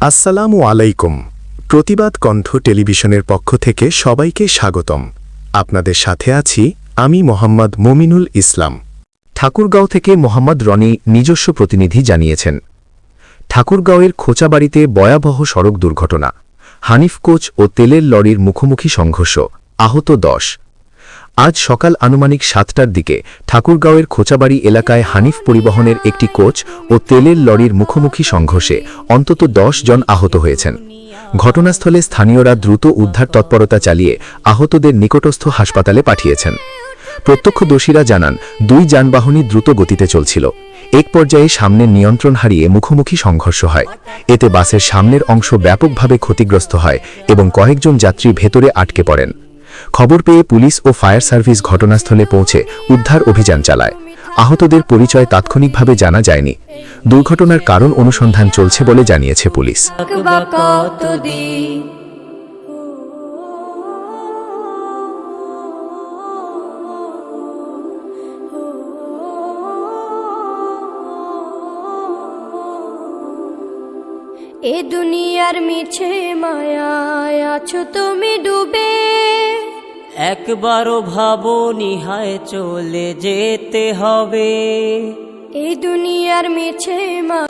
আসসালামু আলাইকুম। প্রতিবাদ কণ্ঠ টেলিভিশনের পক্ষ থেকে সবাইকে স্বাগতম। আপনাদের সাথে আছি আমি মোহাম্মদ মমিনুল ইসলাম। ঠাকুরগাঁও থেকে মোহাম্মদ রনি নিজস্ব প্রতিনিধি জানিয়েছেন। ঠাকুরগাঁওয়ের খোঁচাবাড়িতে ভয়াবহ সড়ক দুর্ঘটনা। হানিফ কোচ ও তেলের লরির মুখোমুখি সংঘর্ষ। আহত দশ। আজ সকাল আনুমানিক সাতটার দিকে ঠাকুরগাঁওয়ের খোঁচাবাড়ি এলাকায় হানিফ পরিবহনের একটি কোচ ও তেলের লরির মুখোমুখি সংঘর্ষে অন্তত দশ জন আহত হয়েছেন। ঘটনাস্থলে স্থানীয়রা দ্রুত উদ্ধার তৎপরতা চালিয়ে আহতদের নিকটস্থ হাসপাতালে পাঠিয়েছেন। প্রত্যক্ষদর্শীরা জানান, দুই যানবাহনই দ্রুত গতিতে চলছিল। এক পর্যায়ে সামনের নিয়ন্ত্রণ হারিয়ে মুখোমুখি সংঘর্ষ হয়। এতে বাসের সামনের অংশ ব্যাপকভাবে ক্ষতিগ্রস্ত হয় এবং কয়েকজন যাত্রী ভেতরে আটকে পড়েন। খবর পেয়ে পুলিশ ও ফায়ার সার্ভিস ঘটনাস্থলে পৌঁছে উদ্ধার অভিযান চালায়। আহতদের পরিচয় তাৎক্ষণিকভাবে জানা যায়নি। দুর্ঘটনার কারণ অনুসন্ধান চলছে বলে জানিয়েছে পুলিশ। এ দুনিয়ার মিছে মায়ায় আছো তুমি ডুবে। একবারও ভাবো নিহায় চলে যেতে হবে। এই দুনিয়ার মিছে মা